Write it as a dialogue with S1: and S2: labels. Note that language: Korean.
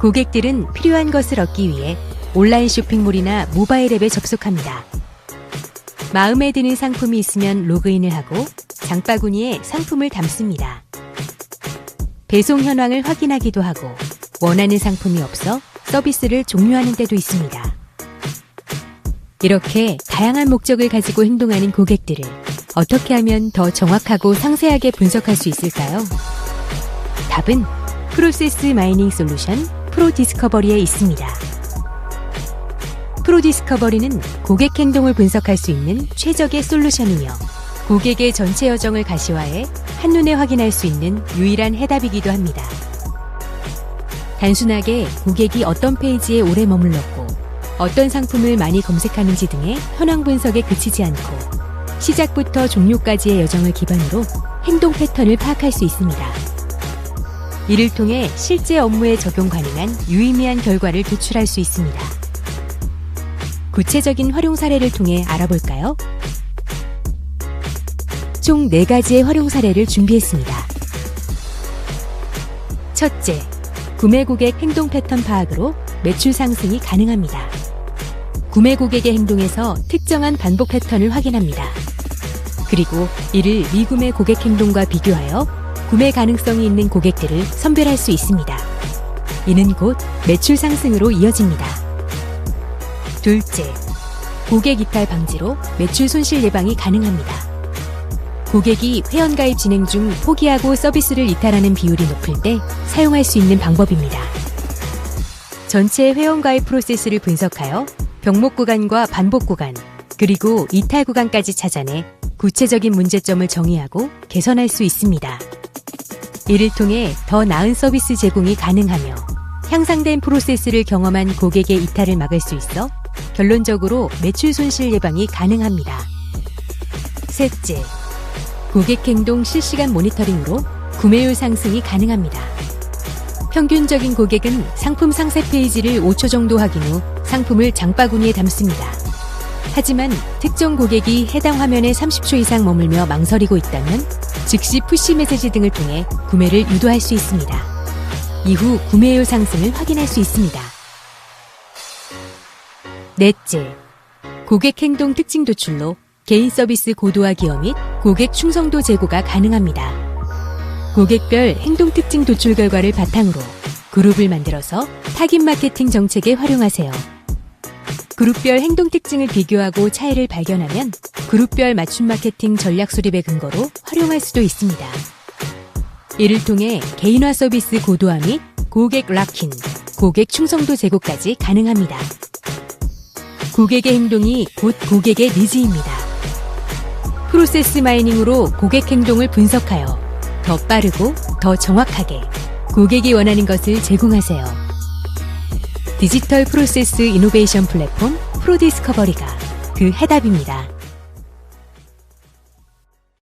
S1: 고객들은 필요한 것을 얻기 위해 온라인 쇼핑몰이나 모바일 앱에 접속합니다. 마음에 드는 상품이 있으면 로그인을 하고 장바구니에 상품을 담습니다. 배송 현황을 확인하기도 하고 원하는 상품이 없어 서비스를 종료하는 때도 있습니다. 이렇게 다양한 목적을 가지고 행동하는 고객들을 어떻게 하면 더 정확하고 상세하게 분석할 수 있을까요? 답은 프로세스 마이닝 솔루션 프로 디스커버리에 있습니다. 프로 디스커버리는 고객 행동을 분석할 수 있는 최적의 솔루션이며 고객의 전체 여정을 가시화해 한눈에 확인할 수 있는 유일한 해답이기도 합니다. 단순하게 고객이 어떤 페이지에 오래 머물렀고 어떤 상품을 많이 검색하는지 등의 현황 분석에 그치지 않고 시작부터 종료까지의 여정을 기반으로 행동 패턴을 파악할 수 있습니다. 이를 통해 실제 업무에 적용 가능한 유의미한 결과를 도출할 수 있습니다. 구체적인 활용 사례를 통해 알아볼까요? 총 4가지의 활용 사례를 준비했습니다. 첫째, 구매 고객 행동 패턴 파악으로 매출 상승이 가능합니다. 구매 고객의 행동에서 특정한 반복 패턴을 확인합니다. 그리고 이를 미구매 고객 행동과 비교하여 구매 가능성이 있는 고객들을 선별할 수 있습니다. 이는 곧 매출 상승으로 이어집니다. 둘째, 고객 이탈 방지로 매출 손실 예방이 가능합니다. 고객이 회원가입 진행 중 포기하고 서비스를 이탈하는 비율이 높을 때 사용할 수 있는 방법입니다. 전체 회원가입 프로세스를 분석하여 병목 구간과 반복 구간, 그리고 이탈 구간까지 찾아내 구체적인 문제점을 정의하고 개선할 수 있습니다. 이를 통해 더 나은 서비스 제공이 가능하며 향상된 프로세스를 경험한 고객의 이탈을 막을 수 있어 결론적으로 매출 손실 예방이 가능합니다. 셋째, 고객 행동 실시간 모니터링으로 구매율 상승이 가능합니다. 평균적인 고객은 상품 상세 페이지를 5초 정도 확인 후 상품을 장바구니에 담습니다. 하지만 특정 고객이 해당 화면에 30초 이상 머물며 망설이고 있다면 즉시 푸시 메시지 등을 통해 구매를 유도할 수 있습니다. 이후 구매율 상승을 확인할 수 있습니다. 넷째, 고객 행동 특징 도출로 개인 서비스 고도화 기여 및 고객 충성도 제고가 가능합니다. 고객별 행동 특징 도출 결과를 바탕으로 그룹을 만들어서 타깃 마케팅 정책에 활용하세요. 그룹별 행동 특징을 비교하고 차이를 발견하면 그룹별 맞춤 마케팅 전략 수립의 근거로 활용할 수도 있습니다. 이를 통해 개인화 서비스 고도화 및 고객 락인, 고객 충성도 제고까지 가능합니다. 고객의 행동이 곧 고객의 니즈입니다. 프로세스 마이닝으로 고객 행동을 분석하여 더 빠르고 더 정확하게 고객이 원하는 것을 제공하세요. 디지털 프로세스 이노베이션 플랫폼 프로디스커버리가 그 해답입니다.